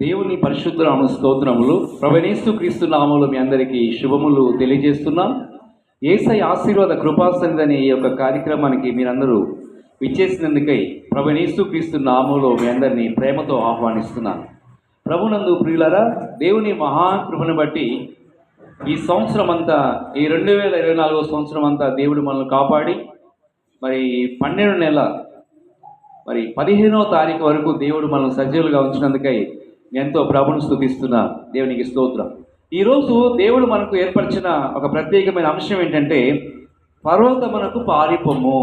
దేవుని పరిశుద్ధనామ స్తోత్రములు. ప్రవణేస్తు క్రీస్తు నామములు మీ అందరికీ శుభములు తెలియజేస్తున్నాం. ఏసై ఆశీర్వాద కృపాసనిధి అనే ఈ యొక్క కార్యక్రమానికి మీరందరూ విచ్చేసినందుకై ప్రవణేస్తు క్రీస్తు నామంలో మీ అందరినీ ప్రేమతో ఆహ్వానిస్తున్నాను ప్రభునందు ప్రియులరా దేవుని మహాకృపను బట్టి ఈ సంవత్సరం అంతా ఈ రెండు వేల ఇరవై నాలుగో సంవత్సరం అంతా దేవుడు మనల్ని కాపాడి మరి పన్నెండు నెల మరి పదిహేనో తారీఖు వరకు దేవుడు మనం సజీవులుగా ఉంచినందుకై ఎంతో ప్రభును స్థుతిస్తున్నా. దేవునికి స్తోత్రం. ఈరోజు దేవుడు మనకు ఏర్పరిచిన ఒక ప్రత్యేకమైన అంశం ఏంటంటే పర్వతమునకు పారిపము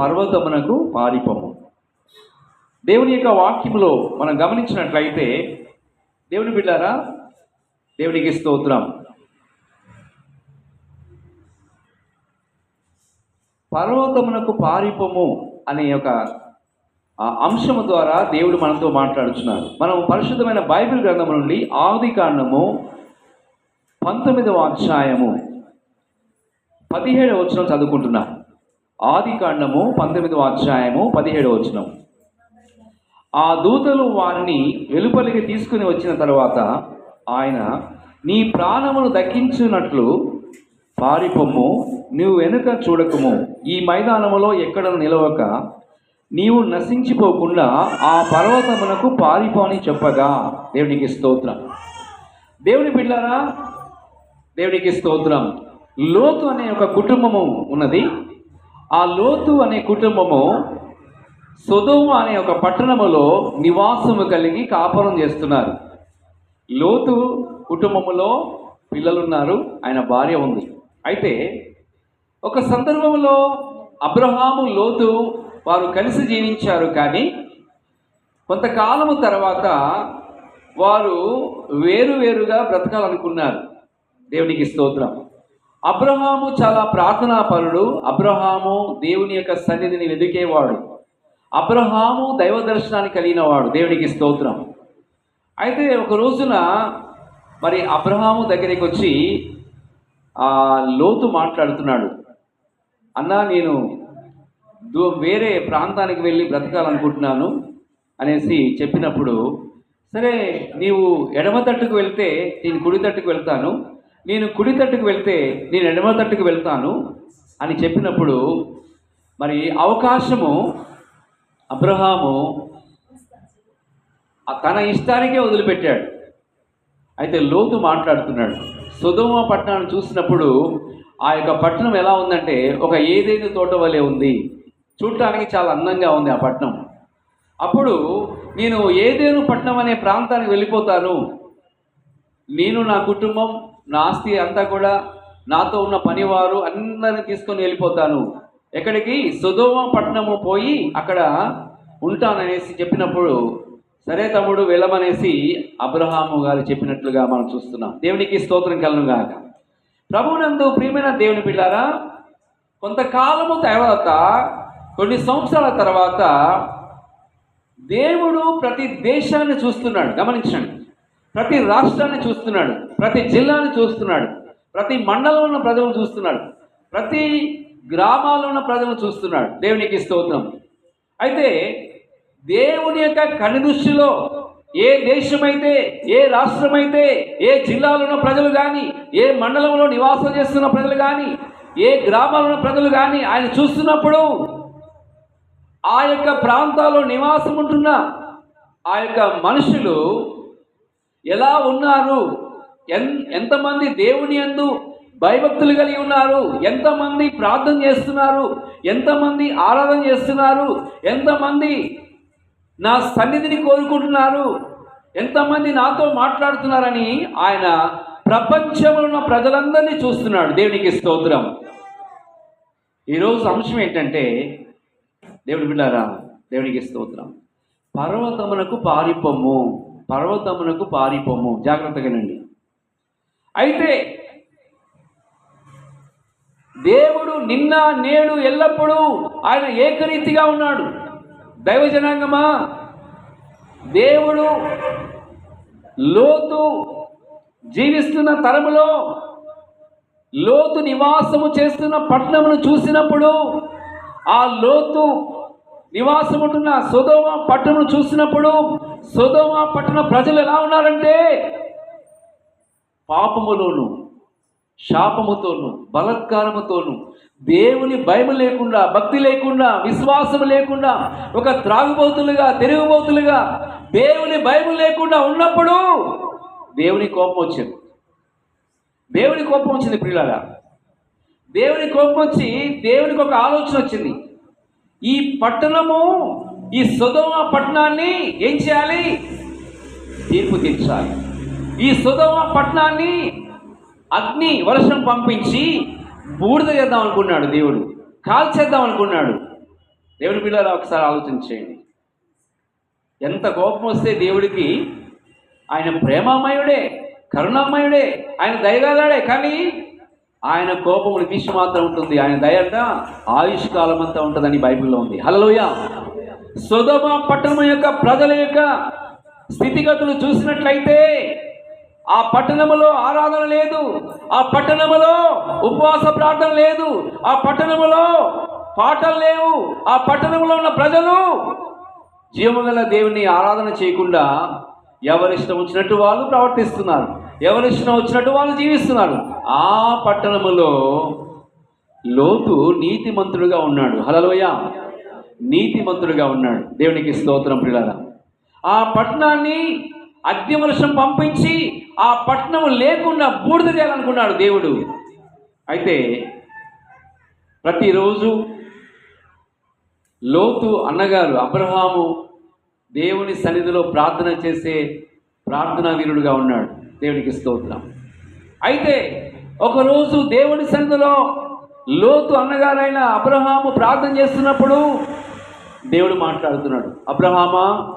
పర్వతమునకు పారిపము దేవుని యొక్క వాక్యంలో మనం గమనించినట్లయితే దేవుని బిడ్డారా దేవునికి స్తోత్రం. పర్వతమునకు పారిపము అనే ఒక ఆ అంశము ద్వారా దేవుడు మనతో మాట్లాడుచున్నారు. మనం పరిశుద్ధమైన బైబిల్ గ్రంథం నుండి ఆది కాండము పంతొమ్మిదవ అధ్యాయము పదిహేడవ వచనం చదువుకుంటున్నాం. ఆది కాండము పంతొమ్మిదవ అధ్యాయము పదిహేడవ వచనం. ఆ దూతలు వారిని వెలుపలికి తీసుకుని వచ్చిన తర్వాత ఆయన నీ ప్రాణమును దక్కించున్నట్లు పారిపొమ్ము నువ్వు వెనుక చూడకము. ఈ మైదానములో ఎక్కడ నిలవక నీవు నశించిపోకుండా ఆ పర్వతమునకు పారిపోని చెప్పగా దేవునికి స్తోత్రం. దేవుని బిడ్డారా దేవునికి స్తోత్రం. లోతు అనే ఒక కుటుంబము ఉన్నది. ఆ లోతు అనే కుటుంబము సొదోము అనే ఒక పట్టణములో నివాసము కలిగి కాపురం చేస్తున్నారు. లోతు కుటుంబములో పిల్లలున్నారు ఆయన భార్య ఉంది. అయితే ఒక సందర్భంలో అబ్రహాము లోతు వారు కలిసి జీవించారు కానీ కొంతకాలము తర్వాత వారు వేరువేరుగా బ్రతకాలనుకున్నారు. దేవునికి స్తోత్రం. అబ్రహాము చాలా ప్రార్థనాపరుడు. అబ్రహాము దేవుని యొక్క సన్నిధిని వెదికేవాడు. అబ్రహాము దైవ దర్శనాన్ని కలిగిన వాడు దేవునికి స్తోత్రం. అయితే ఒక రోజున మరి అబ్రహాము దగ్గరికి వచ్చి లోతు మాట్లాడుతున్నాడు. అన్నా నేను వేరే ప్రాంతానికి వెళ్ళి బ్రతకాలనుకుంటున్నాను అనేసి చెప్పినప్పుడు సరే నీవు ఎడమ తట్టుకు వెళ్తే నేను కుడి తట్టుకు వెళ్తాను నేను కుడి తట్టుకు వెళ్తే నేను ఎడమ తట్టుకు వెళ్తాను అని చెప్పినప్పుడు మరి అవకాశము అబ్రహాము తన ఇష్టానికే వదిలిపెట్టాడు. అయితే లోతు మాట్లాడుతున్నాడు. సుధుమ పట్టణాన్ని చూసినప్పుడు ఆ యొక్క పట్టణం ఎలా ఉందంటే ఒక ఏదైనా తోట వలె ఉంది చూడటానికి చాలా అందంగా ఉంది ఆ పట్టణం అప్పుడు నేను ఏదేను పట్టణం అనే ప్రాంతానికి వెళ్ళిపోతాను. నేను నా కుటుంబం నా ఆస్తి అంతా కూడా నాతో ఉన్న పనివారు అందరిని తీసుకొని వెళ్ళిపోతాను. ఎక్కడికి? సుధోమ పట్టణము పోయి అక్కడ ఉంటాననేసి చెప్పినప్పుడు సరే తమ్ముడు వెళ్ళమనేసి అబ్రహాము గారు చెప్పినట్లుగా మనం చూస్తున్నాం. దేవునికి స్తోత్రం కలను గాక. ప్రభునందు ప్రియమైన దేవుని పిల్లారా కొంతకాలము తర్వాత కొన్ని సంవత్సరాల తర్వాత దేవుడు ప్రతి దేశాన్ని చూస్తున్నాడు. గమనించండి. ప్రతి రాష్ట్రాన్ని చూస్తున్నాడు. ప్రతి జిల్లాని చూస్తున్నాడు. ప్రతి మండలంలో ఉన్న ప్రజలను చూస్తున్నాడు. ప్రతి గ్రామాల్లో ఉన్న ప్రజలను చూస్తున్నాడు. దేవునికి స్తోత్రం. అయితే దేవుని యొక్క కనుదృష్టిలో ఏ దేశమైతే ఏ రాష్ట్రమైతే ఏ జిల్లాలో ఉన్న ప్రజలు కానీ ఏ మండలంలో నివాసం చేస్తున్న ప్రజలు కానీ ఏ గ్రామాల్లో ఉన్న ప్రజలు కానీ ఆయన చూస్తున్నప్పుడు ఆ యొక్క ప్రాంతాల్లో నివాసం ఉంటున్న ఆ యొక్క మనుషులు ఎలా ఉన్నారు? ఎన్ ఎంతమంది దేవుని అందు భయభక్తులు కలిగి ఉన్నారు? ఎంతమంది ప్రార్థన చేస్తున్నారు? ఎంతమంది ఆరాధన చేస్తున్నారు? ఎంతమంది నా సన్నిధిని కోరుకుంటున్నారు? ఎంతమంది నాతో మాట్లాడుతున్నారని ఆయన ప్రపంచంలో ఉన్న ప్రజలందరినీ చూస్తున్నాడు. దేవునికి స్తోత్రం. ఈరోజు అంశం ఏంటంటే దేవుడు బిడ్డారా దేవునికి స్తోత్రం. పర్వతమునకు పారిపోము పర్వతమునకు పారిపోము జాగ్రత్తగానండి అయితే దేవుడు నిన్న నేడు ఎల్లప్పుడూ ఆయన ఏకరీతిగా ఉన్నాడు. దైవ జనాంగమా దేవుడు లోతు జీవిస్తున్న తరములో లోతు నివాసము చేస్తున్న పట్టణమును చూసినప్పుడు ఆ లోతు నివాసం ఉంటున్న సుధోమ పట్టణం చూసినప్పుడు సుధోమ పట్టణ ప్రజలు ఎలా ఉన్నారంటే పాపములోను శాపముతోను బలత్కారముతోను దేవుని భయం లేకుండా భక్తి లేకుండా విశ్వాసం లేకుండా ఒక త్రాగుబోతులుగా తిరుగుబోతులుగా దేవుని భయం లేకుండా ఉన్నప్పుడు దేవుని కోపం వచ్చింది. దేవుని కోపం వచ్చింది ప్రియులారా. దేవుని కోపం వచ్చి దేవునికి ఒక ఆలోచన వచ్చింది. ఈ పట్టణము ఈ సుధమ పట్టణాన్ని ఏం చేయాలి? తీర్పు తీర్చాలి. ఈ సుధమ పట్టణాన్ని అగ్ని వర్షం పంపించి బూడిద చేద్దాం అనుకున్నాడు దేవుడు కాల్చేద్దాం అనుకున్నాడు. దేవుడి పిల్లలు ఒకసారి ఆలోచన చేయండి. ఎంత కోపం వస్తే దేవుడికి ఆయన ప్రేమామయుడే కరుణామయుడే ఆయన దయగలడే కానీ ఆయన కోపం నిమిషం మాత్రం ఉంటుంది. ఆయన దయట ఆయుష్ కాలం అంతా ఉంటుందని బైబిల్లో ఉంది. హలోయ సుధమ పట్టణం యొక్క ప్రజల యొక్క స్థితిగతులు చూసినట్లయితే ఆ పట్టణములో ఆరాధన లేదు. ఆ పట్టణములో ఉపవాస ప్రార్థన లేదు. ఆ పట్టణములో పాటలు లేవు. ఆ పట్టణంలో ఉన్న ప్రజలు జీవగల దేవుని ఆరాధన చేయకుండా ఎవరిష్టం వచ్చినట్టు వాళ్ళు ప్రవర్తిస్తున్నారు. ఎవరిష్టం వచ్చినట్టు వాళ్ళు జీవిస్తున్నారు. ఆ పట్టణములో లోతు నీతిమంతుడుగా ఉన్నాడు. హలలోయ నీతిమంతుడుగా ఉన్నాడు. దేవునికి స్తోత్రం పిల్లల ఆ పట్టణాన్ని అగ్నివర్షం పంపించి ఆ పట్టణం లేకుండా బూడిద చేయాలనుకున్నాడు దేవుడు. అయితే ప్రతిరోజు లోతు అన్నగారు అబ్రహాము దేవుని సన్నిధిలో ప్రార్థన చేసే ప్రార్థనా వీరుడుగా ఉన్నాడు. దేవునికి స్తోత్రం. అయితే ఒకరోజు దేవుని సన్నిధిలో లోతు అన్నగారైన అబ్రహాము ప్రార్థన చేస్తున్నప్పుడు దేవుడు మాట్లాడుతున్నాడు అబ్రహామా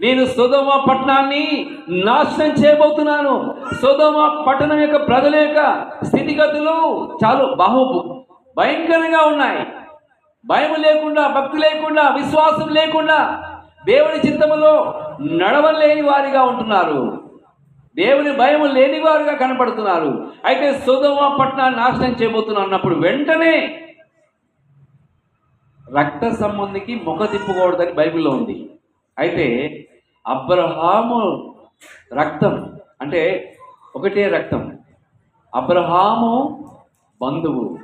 నేను సుధమ పట్టణాన్ని నాశనం చేయబోతున్నాను. సుధమ పట్టణం యొక్క ప్రజల యొక్క స్థితిగతులు చాలా బహు భయంకరంగా ఉన్నాయి. భయం లేకుండా భక్తి లేకుండా విశ్వాసం లేకుండా దేవుని చిత్తములో నడవలేని వారిగా ఉంటున్నారు. దేవుని భయం లేనివారుగా కనపడుతున్నారు. అయితే సుధమ పట్టణాన్ని నాశనం చేయబోతున్నారు అన్నప్పుడు వెంటనే రక్త సంబంధికి ముఖ తిప్పుకోవడదని బైబిల్లో ఉంది. అయితే అబ్రహాము రక్తం అంటే ఒకటే రక్తం. అబ్రహాము బంధువు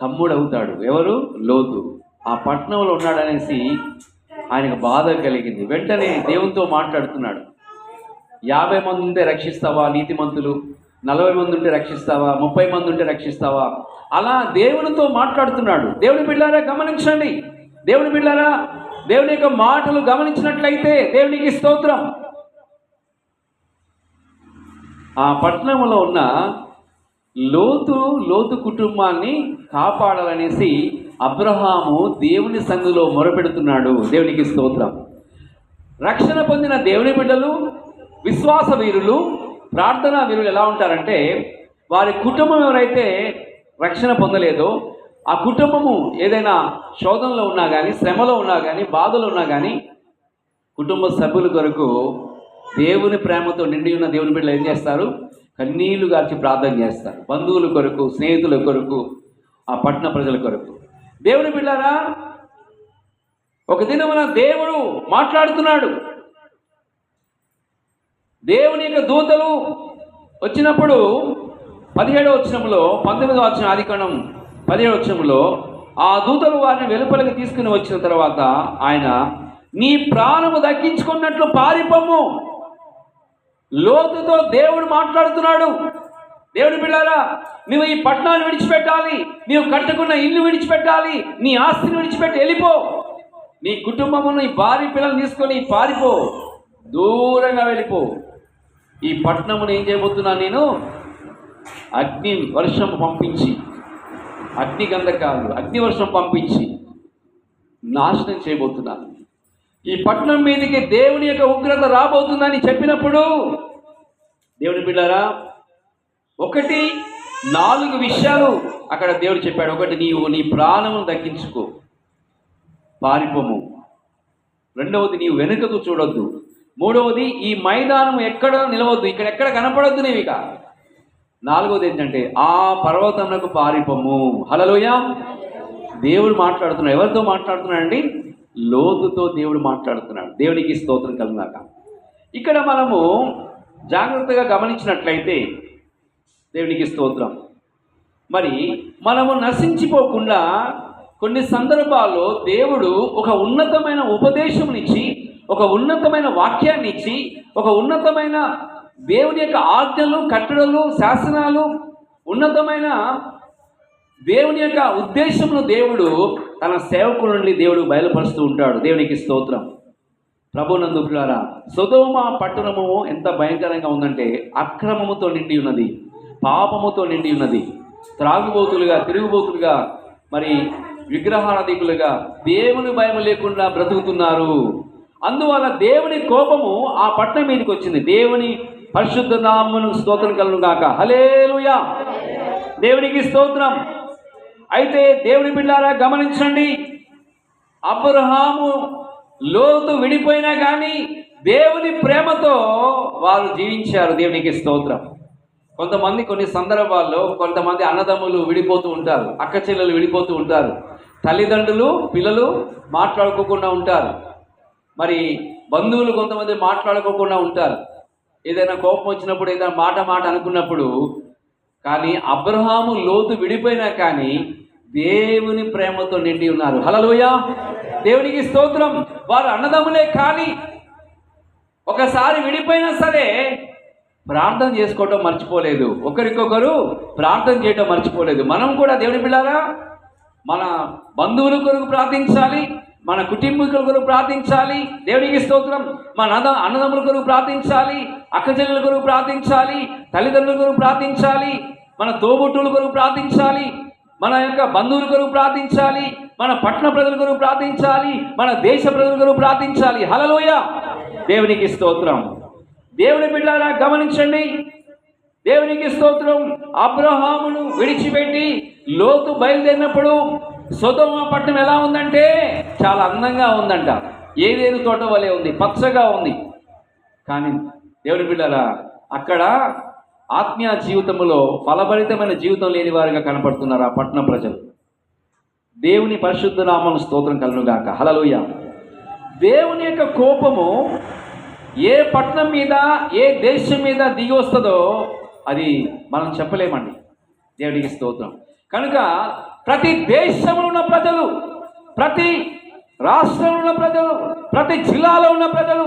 తమ్ముడు అవుతాడు ఎవరు? లోతు. ఆ పట్టణంలో ఉన్నాడనేసి ఆయనకు బాధ కలిగింది. వెంటనే దేవునితో మాట్లాడుతున్నాడు. యాభై మంది ఉంటే రక్షిస్తావా నీతిమంతులు? నలభై మంది ఉంటే రక్షిస్తావా? ముప్పై మంది ఉంటే రక్షిస్తావా? అలా దేవునితో మాట్లాడుతున్నాడు. దేవుని బిడ్డారా గమనించండి. దేవుని బిడ్డారా దేవుని యొక్క మాటలు గమనించినట్లయితే దేవునికి స్తోత్రం. ఆ పట్టణంలో ఉన్న లోతు లోతు కుటుంబాన్ని కాపాడాలనేసి అబ్రహాము దేవుని సంఘంలో మొరపెడుతున్నాడు. దేవునికి స్తోత్రం. రక్షణ పొందిన దేవుని బిడ్డలు విశ్వాస వీరులు ప్రార్థనా వీరులు ఎలా ఉంటారంటే వారి కుటుంబం ఎవరైతే రక్షణ పొందలేదో ఆ కుటుంబము ఏదైనా శోధనలో ఉన్నా కానీ శ్రమలో ఉన్నా కానీ బాధలో ఉన్నా కానీ కుటుంబ సభ్యుల కొరకు దేవుని ప్రేమతో నిండి ఉన్న దేవుని బిడ్డలు ఏం చేస్తారు? కన్నీళ్ళు గార్చి ప్రార్థన చేస్తారు. బంధువుల కొరకు స్నేహితుల కొరకు ఆ పట్టణ ప్రజల కొరకు. దేవుని బిడ్డారా ఒక దినమున దేవుడు మాట్లాడుతున్నాడు. దేవుని యొక్క దూతలు వచ్చినప్పుడు పదిహేడవ వచ్చినంలో పంతొమ్మిదవ వచ్చిన ఆదికణం పదిహేడవ వచ్చినంలో ఆ దూతలు వారిని వెలుపలికి తీసుకుని వచ్చిన తర్వాత ఆయన నీ ప్రాణము దక్కించుకున్నట్లు పారిపోము లోతుతో దేవుడు మాట్లాడుతున్నాడు. దేవుడి పిల్లారా నువ్వు ఈ పట్టణాన్ని విడిచిపెట్టాలి. నీవు కట్టుకున్న ఇల్లు విడిచిపెట్టాలి. నీ ఆస్తిని విడిచిపెట్టి వెళ్ళిపో. నీ కుటుంబమును నీ భార్య పిల్లలు తీసుకొని పారిపో. దూరంగా వెళ్ళిపో. ఈ పట్టణమును ఏం చేయబోతున్నా నేను? అగ్ని వర్షం పంపించి అగ్ని గంధకాలు అగ్ని వర్షం పంపించి నాశనం చేయబోతున్నాను ఈ పట్టణం మీదకి దేవుని యొక్క ఉగ్రత రాబోతుందని చెప్పినప్పుడు దేవుని బిడ్డారా ఒకటి నాలుగు విషయాలు అక్కడ దేవుడు చెప్పాడు. ఒకటి నీవు నీ ప్రాణమును దక్కించుకో. పారిపోము. రెండవది నీవు వెనుకకు చూడొద్దు. మూడవది ఈ మైదానం ఎక్కడ నిలవద్దు. ఇక్కడ ఎక్కడ కనపడొద్దు నీవు ఇక. నాలుగవది ఏంటంటే ఆ పర్వతమునకు పారిపము హలలోయ దేవుడు మాట్లాడుతున్నాడు. ఎవరితో మాట్లాడుతున్నాడండి? లోతుతో దేవుడు మాట్లాడుతున్నాడు. దేవునికి స్తోత్రం కలిగినాక. ఇక్కడ మనము జాగ్రత్తగా గమనించినట్లయితే దేవునికి స్తోత్రం. మరి మనము నశించిపోకుండా కొన్ని సందర్భాల్లో దేవుడు ఒక ఉన్నతమైన ఉపదేశం నుంచి ఒక ఉన్నతమైన వాక్యాన్ని ఇచ్చి ఒక ఉన్నతమైన దేవుని యొక్క ఆజ్ఞలు కట్టడలు శాసనాలు ఉన్నతమైన దేవుని యొక్క ఉద్దేశంలో దేవుడు తన సేవకుల నుండి దేవుడు బయలుపరుస్తూ ఉంటాడు. దేవునికి స్తోత్రం. ప్రభునందు పిల్లారా సుధోమ పట్టణము ఎంత భయంకరంగా ఉందంటే అక్రమముతో నిండి ఉన్నది పాపముతో నిండి ఉన్నది. త్రాగుబోతులుగా తిరుగుబోతులుగా మరి విగ్రహారాధికులుగా దేవుని భయం లేకుండా బ్రతుకుతున్నారు. అందువల్ల దేవుని కోపము ఆ పట్టణం మీదకి వచ్చింది. దేవుని పరిశుద్ధ నామను స్తోత్రం కలను గాక హలేలుయా దేవునికి స్తోత్రం. అయితే దేవుని బిడ్డారా గమనించండి. అబ్రహాము లోతు విడిపోయినా కానీ దేవుని ప్రేమతో వారు జీవించారు. దేవునికి స్తోత్రం. కొంతమంది కొన్ని సందర్భాల్లో కొంతమంది అన్నదమ్ములు విడిపోతూ ఉంటారు. అక్క చెల్లెలు విడిపోతూ ఉంటారు. తల్లిదండ్రులు పిల్లలు మాట్లాడుకోకుండా ఉంటారు. మరి బంధువులు కొంతమంది మాట్లాడుకోకుండా ఉంటారు. ఏదైనా కోపం వచ్చినప్పుడు ఏదైనా మాట మాట అనుకున్నప్పుడు కానీ అబ్రహాము లోతు విడిపోయినా కానీ దేవుని ప్రేమతో నిండి ఉన్నారు. హలలోయ దేవునికి స్తోత్రం. వారు అన్నదమ్ములే కానీ ఒకసారి విడిపోయినా సరే ప్రార్థన చేసుకోవటం మర్చిపోలేదు. ఒకరికొకరు ప్రార్థన చేయటం మర్చిపోలేదు. మనం కూడా దేవుని పిల్లారా మన బంధువుల కొరకు ప్రార్థించాలి. మన కుటుంబీకుల కొరకు ప్రార్థించాలి. దేవునికి స్తోత్రం. మన అన్న అన్నదమ్ముల కొరకు ప్రార్థించాలి. అక్కచెల్లెల కొరకు ప్రార్థించాలి. తల్లిదండ్రుల కొరకు ప్రార్థించాలి. మన తోబుట్టుల కొరకు ప్రార్థించాలి. మన యొక్క బంధువుల కొరకు ప్రార్థించాలి. మన పట్టణ ప్రజల కొరకు ప్రార్థించాలి. మన దేశ ప్రజల కొరకు ప్రార్థించాలి. హలలోయ దేవునికి స్తోత్రం. దేవుని బిడ్డారా గమనించండి. దేవునికి స్తోత్రం. అబ్రహామును విడిచిపెట్టి లోతు బయలుదేరినప్పుడు సొదమ పట్టణం ఎలా ఉందంటే చాలా అందంగా ఉందంట. ఏదేను తోట వలె ఉంది? పచ్చగా ఉంది. కానీ దేవుని బిడ్డలా అక్కడ ఆత్మీయ జీవితంలో ఫలభరితమైన జీవితం లేని వారిగా కనపడుతున్నారు ఆ పట్టణ ప్రజలు. దేవుని పరిశుద్ధ నామం స్తోత్రం కలనుగాక హలలోయ దేవుని యొక్క కోపము ఏ పట్టణం మీద ఏ దేశం మీద దిగి వస్తుందో అది మనం చెప్పలేమండి. దేవుడికి స్తోత్రం. కనుక ప్రతి దేశంలో ఉన్న ప్రజలు ప్రతి రాష్ట్రంలో ఉన్న ప్రజలు ప్రతి జిల్లాలో ఉన్న ప్రజలు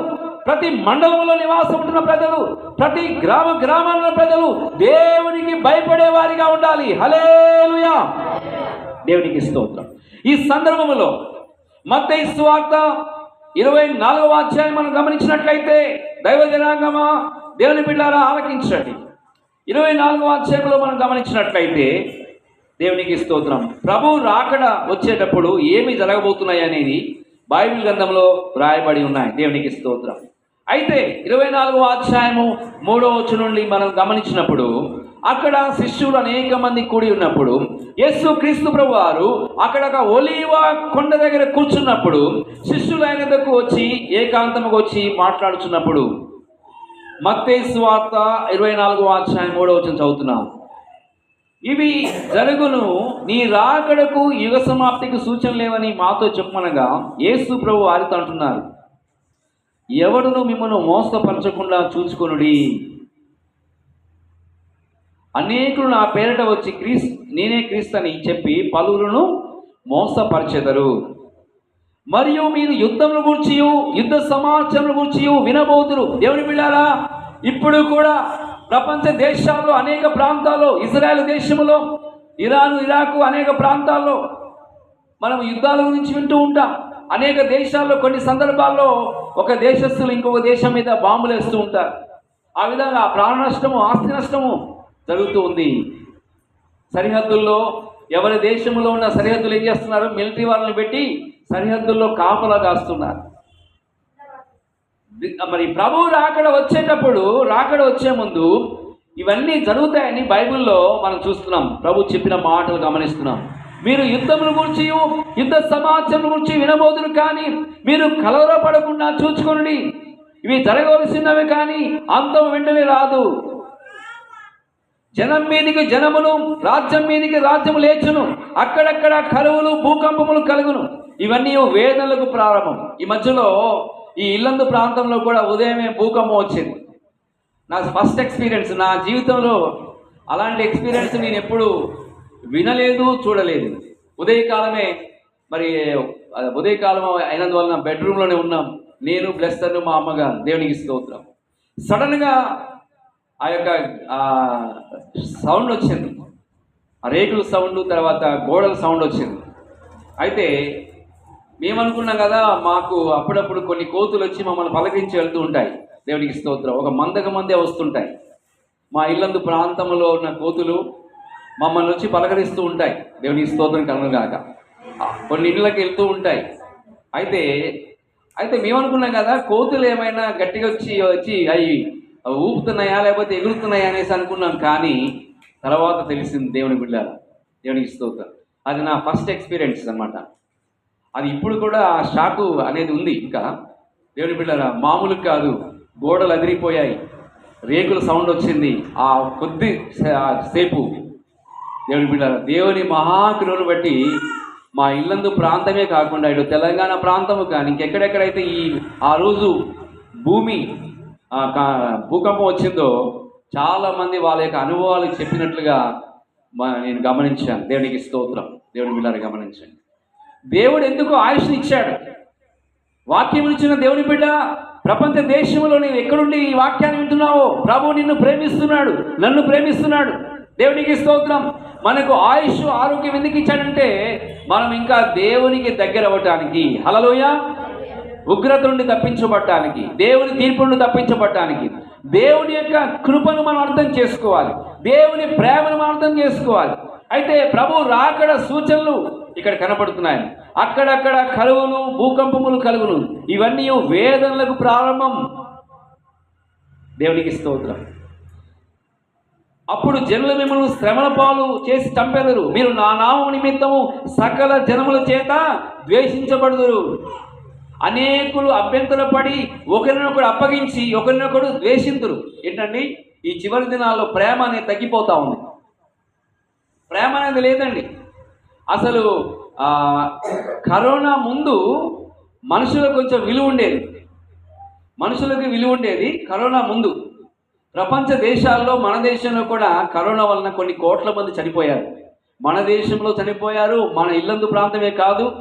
ప్రతి మండలంలో నివాసం ఉంటున్న ప్రజలు ప్రతి గ్రామ గ్రామంలో ఉన్న ప్రజలు దేవునికి భయపడే వారిగా ఉండాలి. హలేలుయా దేవునికి స్తోత్రం. ఈ సందర్భంలో మత్తయి స్వార్థ ఇరవై నాలుగవ అధ్యాయం మనం గమనించినట్లయితే దైవ జనాంగమా? దేవుని బిడ్డారా ఆలకించండి. ఇరవై నాలుగవ అధ్యాయంలో మనం గమనించినట్లయితే దేవునికి స్తోత్రం. ప్రభు రాకడ వచ్చేటప్పుడు ఏమి జరగబోతున్నాయి అనేది బైబిల్ గ్రంథంలో వ్రాయబడి ఉన్నాయి. దేవునికి స్తోత్రం. అయితే ఇరవై నాలుగవ అధ్యాయము మూడవ వచ్చి నుండి మనం గమనించినప్పుడు అక్కడ శిష్యులు అనేక మంది కూడి ఉన్నప్పుడు యేసు క్రీస్తు ప్రభు వారు అక్కడ ఒక ఒలీవ కొండ దగ్గర కూర్చున్నప్పుడు శిష్యులు ఆయన దగ్గరకు వచ్చి ఏకాంతముకు వచ్చి మాట్లాడుచున్నప్పుడు మత్తయి వార్త ఇరవై నాలుగో అధ్యాయం మూడో వచ్చిన చదువుతున్నాం. ఇవి జరుగును నీ రాకడకు యుగ సమాప్తికి సూచన లేవని మాతో చెప్పమనగా యేసు ప్రభు వారితో అంటున్నారు. ఎవడును మిమ్మల్ని మోసపరచకుండా చూసుకొనుడి అనేకులు నా పేరిట వచ్చి క్రీస్ నేనే క్రీస్తని చెప్పి పలువురును మోసపరచెదరు. మరియు మీరు యుద్ధముల గురించి యుద్ధ సమాచారం గురించి వినబోతురు. దేవుని బిళ్ళారా ఇప్పుడు కూడా ప్రపంచ దేశాల్లో అనేక ప్రాంతాల్లో ఇజ్రాయెల్ దేశంలో ఇరాను ఇరాకు అనేక ప్రాంతాల్లో మనం యుద్ధాల గురించి వింటూ ఉంటాం. అనేక దేశాల్లో కొన్ని సందర్భాల్లో ఒక దేశస్తులు ఇంకొక దేశం మీద బాంబులు వేస్తూ ఉంటారు. ఆ విధంగా ప్రాణ నష్టము ఆస్తి నష్టము జరుగుతూ ఉంది. సరిహద్దుల్లో ఎవరి దేశంలో ఉన్న సరిహద్దులు ఏం చేస్తున్నారు? మిలిటరీ వాళ్ళని పెట్టి సరిహద్దుల్లో కాపలా కాస్తున్నారు. మరి ప్రభు రాకడ వచ్చేటప్పుడు రాకడ వచ్చే ముందు ఇవన్నీ జరుగుతాయని బైబిల్లో మనం చూస్తున్నాం. ప్రభు చెప్పిన మాటలు గమనిస్తున్నాం. మీరు యుద్ధముల గురించి యుద్ధ సమాచారం గురించి వినబోదురు కానీ మీరు కలవరపడకుండా చూచుకోండి ఇవి జరగవలసినవి కానీ అంతం వెంటనే రాదు. జనం మీదికి జనములు రాజ్యం మీదికి రాజ్యము లేచును. అక్కడక్కడ కరువులు భూకంపములు కలుగును. ఇవన్నీ వేదనలకు ప్రారంభం. ఈ మధ్యలో ఈ ఇల్లందు ప్రాంతంలో కూడా ఉదయమే భూకంపం వచ్చింది. నా ఫస్ట్ ఎక్స్పీరియన్స్ నా జీవితంలో అలాంటి ఎక్స్పీరియన్స్ నేను ఎప్పుడు వినలేదు చూడలేదు. ఉదయకాలమే మరి ఉదయకాలం అయినందువలన బెడ్రూమ్లోనే ఉన్నాం. నేను బ్లెస్టర్ మా అమ్మగారు. దేవునికి స్తోత్రం. సడన్గా ఆ యొక్క సౌండ్ వచ్చింది. రేకుల సౌండ్ తర్వాత గోడల సౌండ్ వచ్చింది. అయితే మేమనుకున్నాం కదా మాకు అప్పుడప్పుడు కొన్ని కోతులు వచ్చి మమ్మల్ని పలకరించి వెళ్తూ ఉంటాయి. దేవునికి స్తోత్రం. ఒక మందక మందే వస్తుంటాయి. మా ఇల్లందు ప్రాంతంలో ఉన్న కోతులు మమ్మల్ని వచ్చి పలకరిస్తూ ఉంటాయి. దేవునికి స్తోత్రం కనుగాక కొన్ని ఇళ్ళకి వెళ్తూ ఉంటాయి. అయితే అయితే మేమనుకున్నాం కదా కోతులు ఏమైనా గట్టిగా వచ్చి వచ్చి అవి ఊపుతున్నాయా లేకపోతే ఎగురుతున్నాయా అనేసి అనుకున్నాం. కానీ తర్వాత తెలిసింది దేవుని బిడ్డ దేవునికి స్తోత్రం. అది నా ఫస్ట్ ఎక్స్పీరియన్స్ అన్నమాట. అది ఇప్పుడు కూడా ఆ షాకు అనేది ఉంది ఇంకా. దేవుని బిడ్డరా మామూలు కాదు. గోడలు అదిరిపోయాయి. రేకుల సౌండ్ వచ్చింది. ఆ కొద్ది సేపు దేవుని బిడ్డరా దేవుని మహాకృపను బట్టి మా ఇల్లందు ప్రాంతమే కాకుండా ఇటు తెలంగాణ ప్రాంతము కానీ ఇంకెక్కడెక్కడైతే ఈ ఆ రోజు భూమి కా- భూకంపం వచ్చిందో చాలామంది వాళ్ళ యొక్క అనుభవాలు చెప్పినట్లుగా నేను గమనించాను. దేవునికి స్తోత్రం. దేవుని బిడ్డారు గమనించండి. దేవుడు ఎందుకు ఆయుష్ని ఇచ్చాడు? వాక్యం ఇచ్చిన దేవుని బిడ్డ ప్రపంచ దేశంలో నీవు ఎక్కడుండి ఈ వాక్యాన్ని వింటున్నావో? ప్రభు నిన్ను ప్రేమిస్తున్నాడు నన్ను ప్రేమిస్తున్నాడు. దేవునికి స్తోత్రం. మనకు ఆయుష్ ఆరోగ్యం ఎందుకు ఇచ్చాడంటే మనం ఇంకా దేవునికి దగ్గర అవ్వటానికి. హలలోయ ఉగ్రత నుండి తప్పించబడటానికి దేవుని తీర్పు నుండి తప్పించబడటానికి. దేవుని యొక్క కృపను మనం అర్థం చేసుకోవాలి. దేవుని ప్రేమను మనం అర్థం చేసుకోవాలి. అయితే ప్రభు రాకడ సూచనలు ఇక్కడ కనపడుతున్నాయి. అక్కడక్కడ కరువులు భూకంపములు కలుగును. ఇవన్నీ వేదనలకు ప్రారంభం. దేవునికి స్తోత్రం. అప్పుడు జనులు మిమ్మల్ని శ్రమల పాలు చేసి చంపెదరు. మీరు నా నామం నిమిత్తము సకల జనముల చేత ద్వేషించబడుదురు. అనేకులు అభ్యంతరపడి ఒకరినొకడు అప్పగించి ఒకరినొకడు ద్వేషింతురు. ఏంటండి? ఈ చివరి దినాల్లో ప్రేమ అనేది తగ్గిపోతా ఉంది. ప్రేమ అనేది లేదండి. అసలు కరోనా ముందు మనుషులకు కొంచెం విలువ ఉండేది. మనుషులకు విలువ ఉండేది కరోనా ముందు. ప్రపంచ దేశాల్లో మన దేశంలో కూడా కరోనా వలన కొన్ని కోట్ల మంది చనిపోయారు. మన దేశంలో చనిపోయారు మన ఇల్లందు ప్రాంతమే కాదు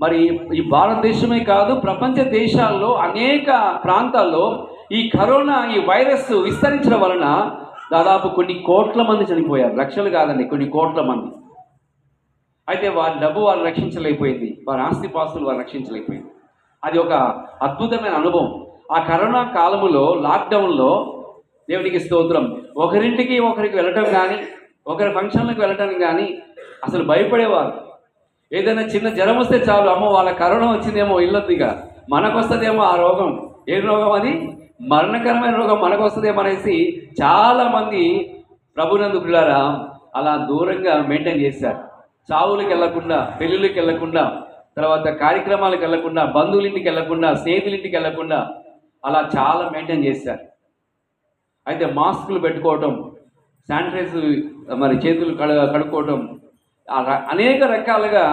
మరి ఈ భారతదేశమే కాదు ప్రపంచ దేశాల్లో అనేక ప్రాంతాల్లో ఈ కరోనా ఈ వైరస్ విస్తరించడం వలన దాదాపు కొన్ని కోట్ల మంది చనిపోయారు. లక్షలు కాదండి కొన్ని కోట్ల మంది. అయితే వారి డబ్బు వారు రక్షించలేకపోయింది. వారి ఆస్తిపాస్తులు వారు రక్షించలేకపోయింది. అది ఒక అద్భుతమైన అనుభవం. ఆ కరోనా కాలములో లాక్డౌన్లో దేవునికి స్తోత్రం. ఒకరింటికి ఒకరికి వెళ్ళటం కానీ ఒకరి ఫంక్షన్లకు వెళ్ళటం కానీ అసలు భయపడేవారు. ఏదైనా చిన్న జ్వరం వస్తే చాలు అమ్మో వాళ్ళ కరోనా వచ్చిందేమో ఇల్లొద్దిగా మనకు వస్తుందేమో ఆ రోగం. ఏ రోగం అది? మరణకరమైన రోగం మనకు వస్తుందేమో అనేసి చాలామంది ప్రభునందు అలా దూరంగా మెయింటైన్ చేశారు. చావులకు వెళ్ళకుండా పెళ్ళిళ్ళకి వెళ్ళకుండా తర్వాత కార్యక్రమాలకు వెళ్ళకుండా బంధువుల ఇంటికి వెళ్ళకుండా స్నేహితుల ఇంటికి వెళ్ళకుండా అలా చాలా మెయింటైన్ చేశారు. అయితే మాస్కులు పెట్టుకోవటం శానిటైజ్ మరి చేతులు కడు కడుక్కోవటం అనేక రకాలుగా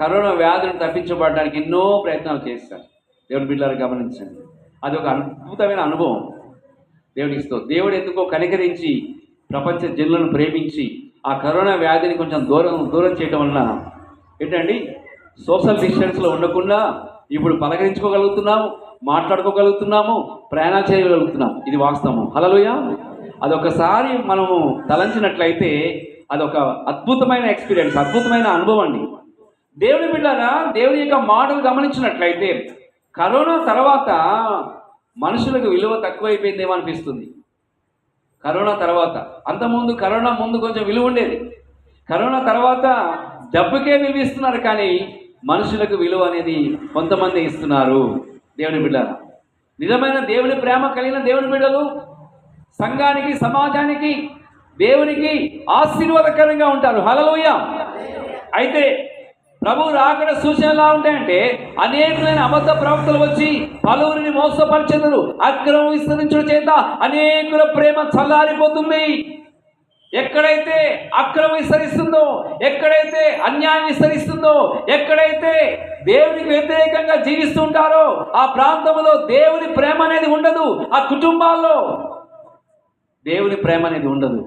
కరోనా వ్యాధులను తప్పించబడడానికి ఎన్నో ప్రయత్నాలు చేశారు. దేవుడి బిడ్డలు గమనించండి. అది ఒక అద్భుతమైన అనుభవం. దేవునికి దేవుడు ఎందుకో కనికరించి ప్రపంచ జనులను ప్రేమించి ఆ కరోనా వ్యాధిని కొంచెం దూరం దూరం చేయటం వలన ఏంటండి సోషల్ డిస్టెన్స్లో ఉండకుండా ఇప్పుడు పలకరించుకోగలుగుతున్నాము మాట్లాడుకోగలుగుతున్నాము ప్రయాణాలు చేయగలుగుతున్నాం ఇది వాస్తవం. హలలుయ అదొకసారి మనము తలంచినట్లయితే అదొక అద్భుతమైన ఎక్స్పీరియన్స్ అద్భుతమైన అనుభవం అండి. దేవుని బిడ్డారా దేవుని యొక్క మాటలు గమనించినట్లయితే కరోనా తర్వాత మనుషులకు విలువ తక్కువైపోయిందేమో అనిపిస్తుంది. కరోనా తర్వాత. అంతకుముందు కరోనా ముందు కొంచెం విలువ ఉండేది. కరోనా తర్వాత డబ్బుకే విలువ ఇస్తున్నారు కానీ మనుషులకు విలువ అనేది కొంతమంది ఇస్తున్నారు. దేవుని బిడ్డ నిజమైన దేవుని ప్రేమ కలిగిన దేవుని బిడ్డలు సంఘానికి సమాజానికి దేవునికి ఆశీర్వాదకరంగా ఉంటారు. హలలోయ అయితే ప్రభు రాకడ సూచన ఎలా ఉంటాయంటే అనేకులైన అబద్ధ ప్రవక్తలు వచ్చి పలువురిని మోసపరిచెందరు అక్రమం విస్తరించడం చేత అనేకుల ప్రేమ చల్లారిపోతుంది. ఎక్కడైతే అక్రమం విస్తరిస్తుందో ఎక్కడైతే అన్యాయం విస్తరిస్తుందో ఎక్కడైతే దేవునికి వ్యతిరేకంగా జీవిస్తుంటారో ఆ ప్రాంతంలో దేవుని ప్రేమ అనేది ఉండదు. ఆ కుటుంబాల్లో దేవుని ప్రేమ అనేది ఉండదు.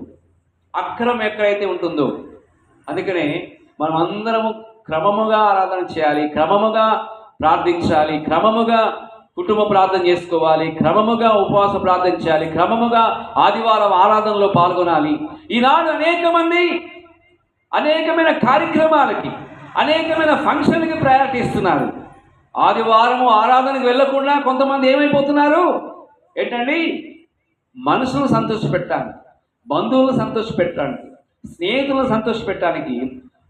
అక్రమం ఎక్కడైతే ఉంటుందో అందుకనే మనం అందరము క్రమముగా ఆరాధన చేయాలి క్రమముగా ప్రార్థించాలి క్రమముగా కుటుంబ ప్రార్థన చేసుకోవాలి క్రమముగా ఉపవాస ప్రార్థన చేయాలి క్రమముగా ఆదివారం ఆరాధనలో పాల్గొనాలి. ఈనాడు అనేక మంది అనేకమైన కార్యక్రమాలకి అనేకమైన ఫంక్షన్కి ప్రయారిటీ ఇస్తున్నారు. ఆదివారము ఆరాధనకు వెళ్ళకుండా కొంతమంది ఏమైపోతున్నారు? ఏంటండి? మనుషులను సంతోషపెట్టాలి బంధువులను సంతోషపెట్టడానికి స్నేహితులను సంతోషపెట్టడానికి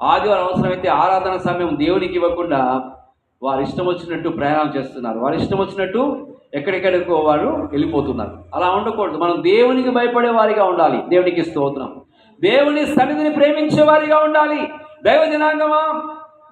ఆదివారం అవసరమైతే ఆరాధన సమయం దేవునికి ఇవ్వకుండా వారి ఇష్టం వచ్చినట్టు ప్రయాణం చేస్తున్నారు. వారి ఇష్టం వచ్చినట్టు ఎక్కడెక్కడికో వారు వెళ్ళిపోతున్నారు. అలా ఉండకూడదు. మనం దేవునికి భయపడే వారిగా ఉండాలి. దేవునికి స్తోత్రం. దేవుని సన్నిధిని ప్రేమించే వారిగా ఉండాలి. దైవ జనాంగమా?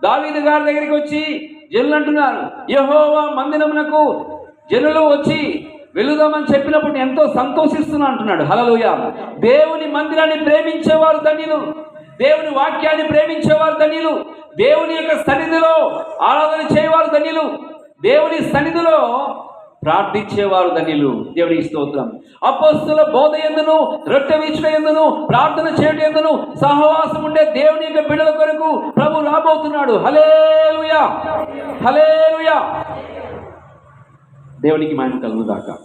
దావీదు గారి దగ్గరికి వచ్చి జనులు అంటున్నారు యహోవా మందిరమునకు జనులు వచ్చి వెళుదామని చెప్పినప్పుడు ఎంతో సంతోషిస్తున్నా అంటున్నాడు. హలలుయ దేవుని మందిరాన్ని ప్రేమించేవారు ధన్యులు. దేవుని వాక్యాన్ని ప్రేమించేవారు ధన్యులు. దేవుని యొక్క సన్నిధిలో ఆరాధన చేయవారు ధన్యులు. దేవుని సన్నిధిలో ప్రార్థించేవారు ధన్యులు. దేవునికి స్తోత్రం. అపోస్తుల బోధ ఎందును రొట్టె విచ్చుట ఎందును ప్రార్థన చేయడం ఎందును సహవాసం ఉండే దేవుని యొక్క బిడ్డల కొరకు ప్రభు రాబోతున్నాడు. హలేలుయా హలేలుయా దేవునికి మాయం కలుగుదాకా